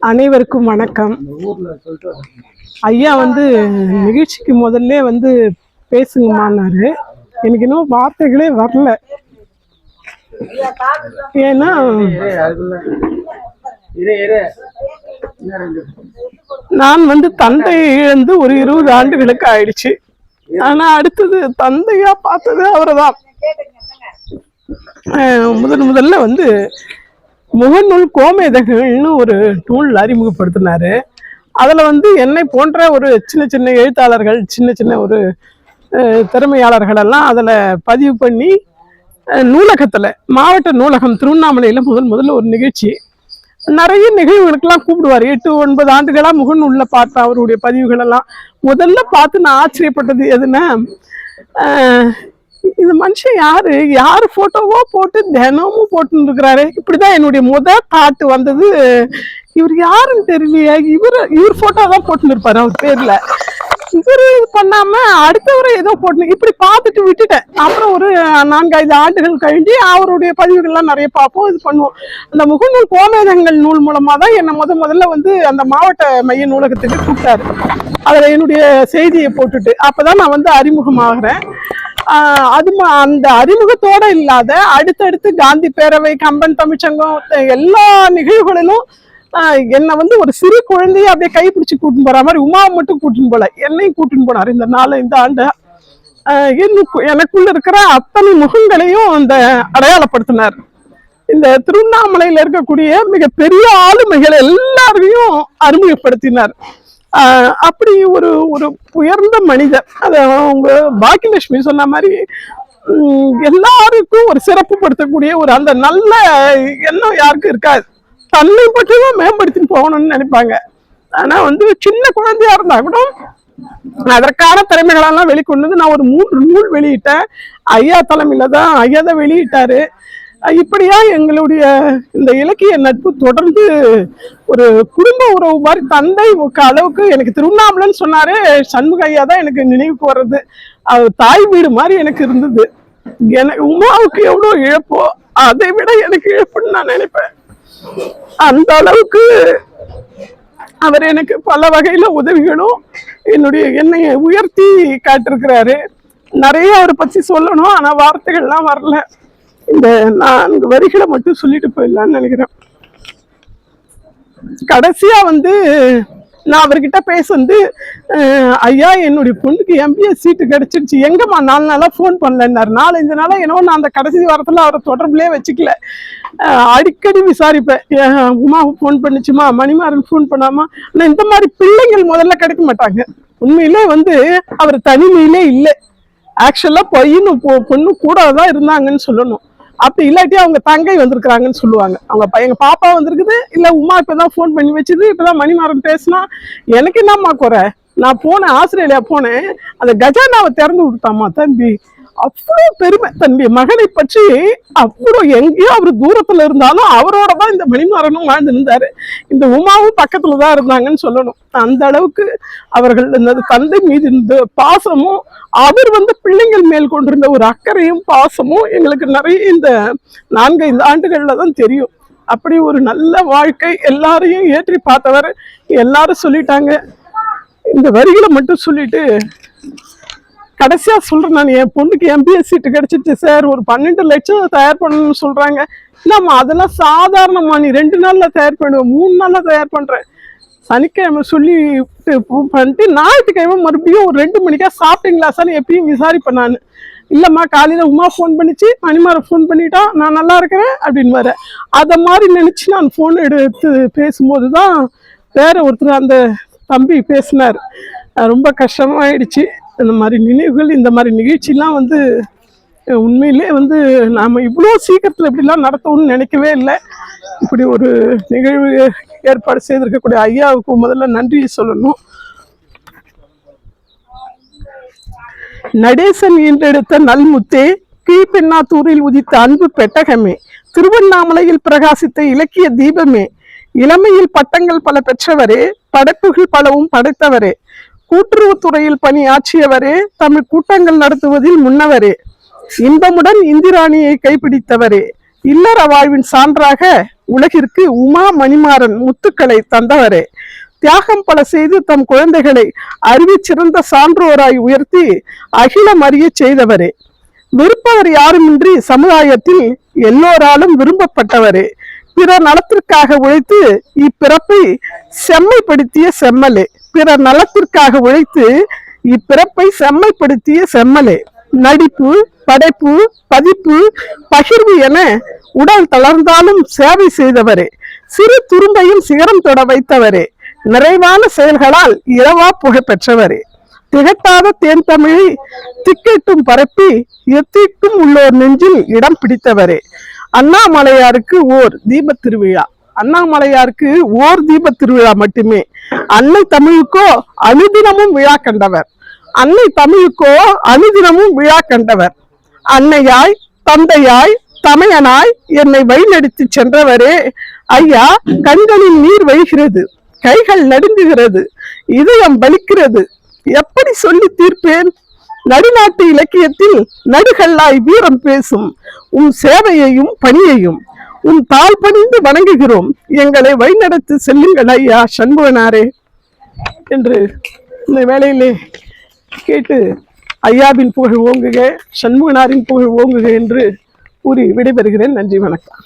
அனைவருக்கும் வணக்கம். ஐயா வந்து நிகழ்ச்சிக்கு முதல்ல வந்து பேசுங்கம்மான்னாரு எனக்கு இன்னும் வார்த்தைகளே வரல. ஏன்னா நான் வந்து தந்தையை இழந்து ஒரு இருபது ஆண்டுகளுக்கு ஆயிடுச்சு ஆனா அடுத்தது தந்தையா பார்த்தது அவரை தான் முதன் முதல்ல வந்து முகநூல் கோமேதகங்கள்னு ஒரு நூல் அறிமுகப்படுத்தினாரு. அதில் வந்து என்னை போன்ற ஒரு சின்ன சின்ன எழுத்தாளர்கள் சின்ன சின்ன ஒரு திறமையாளர்களெல்லாம் அதில் பதிவு பண்ணி நூலகத்தில் மாவட்ட நூலகம் திருவண்ணாமலையில் முதல் முதல்ல ஒரு நிகழ்ச்சி. நிறைய நிகழ்வுகளுக்கெல்லாம் கூப்பிடுவார். எட்டு ஒன்பது ஆண்டுகளாக முகநூலில் பார்த்தேன் அவருடைய பதிவுகளெல்லாம் முதல்ல பார்த்து நான் ஆச்சரியப்பட்டது எதுன்னா இந்த மனுஷன் யாரு? யாரு போட்டோவோ போட்டு தினமும் போட்டுன்னு இருக்கிறாரு இப்படிதான் என்னுடைய முத தாட்டு வந்தது. இவர் யாருன்னு தெரியலையே. இவர் இவர் போட்டோ தான் போட்டுன்னு இருப்பாரு அவர் பேர்ல. இவரு பண்ணாம அடுத்தவரை ஏதோ போட்டு இப்படி பார்த்துட்டு விட்டுட்டேன். அப்புறம் ஒரு நான்கைந்து ஆண்டுகள் கழிஞ்சு அவருடைய பதிவுகள்லாம் நிறைய பார்ப்போம் இது பண்ணுவோம். அந்த முகநூல் கோமேதங்கள் நூல் மூலமா தான் என்னை முத முதல்ல வந்து அந்த மாவட்ட மைய நூலகத்துக்கு கூப்பிட்டாரு. அதில் என்னுடைய செய்தியை போட்டுட்டு அப்போதான் நான் வந்து அறிமுகமாகிறேன். அது ம- அந்த அறிமுகத்தோட இல்லாத அடுத்தடுத்து காந்தி பேரவை கம்பன் தமிழ்ச்சங்கம் எல்லா நிகழ்வுகளிலும் என்னை வந்து ஒரு சிறு குழந்தைய அப்படியே கைப்பிடிச்சு கூட்டின்னு போற மாதிரி உமாவை மட்டும் கூட்டின்னு போல என்னையும் கூட்டின்னு போனார் இந்த நாளை இந்த ஆண்டு. எனக்குள்ள இருக்கிற அத்தனை முகங்களையும் அந்த அடையாளப்படுத்தினார். இந்த திருவண்ணாமலையில இருக்கக்கூடிய மிகப்பெரிய ஆளுமைகள் எல்லாரையும் அறிமுகப்படுத்தினார். அப்படி ஒரு ஒரு உயர்ந்த மனிதர். அது அவங்க பாக்கியலட்சுமி சொன்ன மாதிரி எல்லாருக்கும் ஒரு சிறப்பு படுத்தக்கூடிய ஒரு அந்த நல்ல எண்ணம் யாருக்கும் இருக்காது. தன்னை மட்டும் தான் மேம்படுத்தின்னு போகணும்னு நினைப்பாங்க. ஆனால் வந்து சின்ன குழந்தையா இருந்தா கூட அதற்கான திறமைகளெல்லாம் வெளிக்கொண்டு வந்து நான் ஒரு மூன்று நூல் வெளியிட்டேன். ஐயா தலைமையில தான் ஐயா தான் வெளியிட்டாரு. இப்படியா எங்களுடைய இந்த இலக்கிய நட்பு தொடர்ந்து ஒரு குடும்ப உறவு மாதிரி தந்தை அளவுக்கு எனக்கு திருவண்ணாமலைன்னு சொன்னாரே. சண்முக ஐயா தான் எனக்கு நினைவுக்கு வர்றது. அது தாய் வீடு மாதிரி எனக்கு இருந்தது. எனக்கு உமாவுக்கு எவ்வளோ இழப்போ அதை விட எனக்கு இழப்புன்னு நான் நினைப்பேன். அந்த அளவுக்கு அவர் எனக்கு பல வகையில உதவிகளும் என்னுடைய என்னை உயர்த்தி காட்டிருக்கிறாரு. நிறைய அவரை பத்தி சொல்லணும் ஆனா வார்த்தைகள்லாம் வரல. இந்த நான்கு வரிகளை மட்டும் சொல்லிட்டு போயிடலான்னு நினைக்கிறேன். கடைசியா வந்து நான் அவர்கிட்ட பேச வந்து ஐயா என்னுடைய பொண்ணுக்கு எம்பிஎஸ் சீட்டு கிடைச்சிருச்சு. எங்கம்மா நாலு நாளாக ஃபோன் பண்ணலன்னாரு. நாலஞ்சு நாளாக என்னவோ நான் அந்த கடைசி வாரத்தில் அவரை தொடர்புலேயே வச்சுக்கல. அடிக்கடி விசாரிப்பேன். அஹ், ஃபோன் பண்ணிச்சுமா? மணிமாறன் ஃபோன் பண்ணாமா? ஆனால் இந்த மாதிரி பிள்ளைங்கள் முதல்ல கிடைக்க மாட்டாங்க. உண்மையிலே வந்து அவர் தனிமையிலே இல்லை. ஆக்சுவலாக பையனும் பொ- பொண்ணும் கூட தான் இருந்தாங்கன்னு சொல்லணும். அப்படி இல்லாட்டி அவங்க தங்கை வந்திருக்கிறாங்கன்னு சொல்லுவாங்க. அவங்க எங்க பாப்பா வந்திருக்குது இல்ல உமா இப்பதான் ஃபோன் பண்ணி வச்சது இப்பதான் மணிமாறன் பேசினா எனக்கு என்னம்மா குறை? நான் போனேன் ஆஸ்திரேலியா போனேன் அந்த கஜானாவை திறந்து விட்டாமா தம்பி. அவ்வளோ பெருமை. தன்னுடைய மகனை பற்றி அவ்வளோ எங்கேயோ அவர் தூரத்துல இருந்தாலும் அவரோட தான் இந்த மணிமாறனும் வாழ்ந்து இருந்தாரு இந்த உமாவும் பக்கத்துல தான் இருந்தாங்கன்னு சொல்லணும். அந்த அளவுக்கு அவர்கள் இந்த தந்தை மீது இருந்த பாசமும் அவர் வந்து பிள்ளைங்கள் மேல் கொண்டிருந்த ஒரு அக்கறையும் பாசமும் எங்களுக்கு நிறைய இந்த நான்கைந்து ஆண்டுகள்ல தான் தெரியும். அப்படி ஒரு நல்ல வாழ்க்கை எல்லாரையும் ஏற்றி பார்த்தவர் எல்லாரும் சொல்லிட்டாங்க. இந்த வரிகளை மட்டும் சொல்லிட்டு கடைசியா சொல்றேன் நான் என் பொண்ணுக்கு எம்பிஎஸ் சீட்டு கிடைச்சிச்சு சார் ஒரு பன்னெண்டு லட்சம் தயார் பண்ணணும்னு சொல்றாங்க. இல்லைம்மா அதெல்லாம் சாதாரணமா நீ ரெண்டு நாள்ல தயார் பண்ணுவேன் மூணு நாள்ல தயார் பண்றேன். சனிக்கிழமை சொல்லி பண்ணிட்டு ஞாயிற்றுக்கிழமை மறுபடியும் ஒரு ரெண்டு மணிக்கா சாப்பிட்டீங்களா சார் எப்பயும் விசாரிப்பேன் நான். இல்லைம்மா காலையில் உமா ஃபோன் பண்ணிச்சு மணிமாரை ஃபோன் பண்ணிட்டான் நான் நல்லா இருக்கிறேன் அப்படின்னு வர அதை மாதிரி நினச்சி நான் ஃபோன் எடுத்து பேசும்போது தான் வேற ஒருத்தர் அந்த தம்பி பேசினார். ரொம்ப கஷ்டமாயிடுச்சு. இந்த மாதிரி நினைவுகள் இந்த மாதிரி நிகழ்ச்சிலாம் வந்து உண்மையிலே வந்து நாம இவ்வளோ சீக்கிரத்தில் இப்படிலாம் நடத்தணும்னு நினைக்கவே இல்லை. இப்படி ஒரு நிகழ்வு ஏற்பாடு செய்திருக்கக்கூடிய ஐயாவுக்கு முதல்ல நன்றி சொல்லணும். நடேசன் ஈன்றெடுத்த நல்முத்தே கீழ்பெண்ணாத்தூரில் உதித்த அன்பு பெட்டகமே திருவண்ணாமலையில் பிரகாசித்த இலக்கிய தீபமே இளமையில் பட்டங்கள் பல பெற்றவரே படைப்புகள் பலவும் படைத்தவரே கூட்டுறவுத்துறையில் பணியாற்றியவரே தமிழ் கூட்டங்கள் நடத்துவதில் முன்னவரே. இன்பமுடன் இந்திராணியை கைப்பிடித்தவரே. இல்லற வாழ்வின் சான்றாக உலகிற்கு உமா மணிமாறன் முத்துக்களை தந்தவரே. தியாகம் பல செய்து தம் குழந்தைகளை அறிவிச் சிறந்த சான்றோராய் உயர்த்தி அகிலம் அறியச் செய்தவரே. விருப்பவர் யாருமின்றி சமுதாயத்தில் எல்லோராலும் விரும்பப்பட்டவரே. பிறர் நலத்திற்காக உழைத்து இப்பிறப்பை செம்மைப்படுத்திய செம்மலே. பிறர் நலத்திற்காக உழைத்து இப்பிறப்பை செம்மைப்படுத்திய செம்மலே. நடிப்பு படைப்பு பதிப்பு பகிர்வு என உடல் தளர்ந்தாலும் சேவை செய்தவரே. சிறு துரும்பையும் சிகரம் தொட வைத்தவரே. நிறைவான செயல்களால் இரவா புகழ் பெற்றவரே. திகட்டாத தேன் தமிழை திக்கெட்டும் பரப்பி எத்திக்கும் உள்ளோர் நெஞ்சில் இடம் பிடித்தவரே. அண்ணாமலையாருக்கு ஓர் தீபத் திருவிழா. அண்ணாமலையாருக்கு ஓர் தீபத் திருவிழா மட்டுமே. அன்னை தமிழுக்கோ அனுதினமும் விழா கண்டவர். அன்னை தமிழுக்கோ அனுதினமும் விழா கண்டவர். அன்னையாய் தந்தையாய் தமையனாய் என்னை வழிநடத்தி சென்றவரே. ஐயா கண்களில் நீர் வழிகிறது கைகள் நடுங்குகிறது இதயம் வலிக்கிறது. எப்படி சொல்லி தீர்ப்பேன்? நடுநாட்டு இலக்கியத்தில் நடுகல்லாய் வீரம் பேசும். உம் சேவையையும் பணியையும் உன் தாழ் பணிந்து வணங்குகிறோம். எங்களை வழிநடத்து செல்லுங்கள் ஐயா சண்முகனாரே என்று இந்த வேளையிலே கேட்டு ஐயாவின் புகழ் ஓங்குக சண்முகனாரின் புகழ் ஓங்குக என்று கூறி விடைபெறுகிறேன். நன்றி வணக்கம்.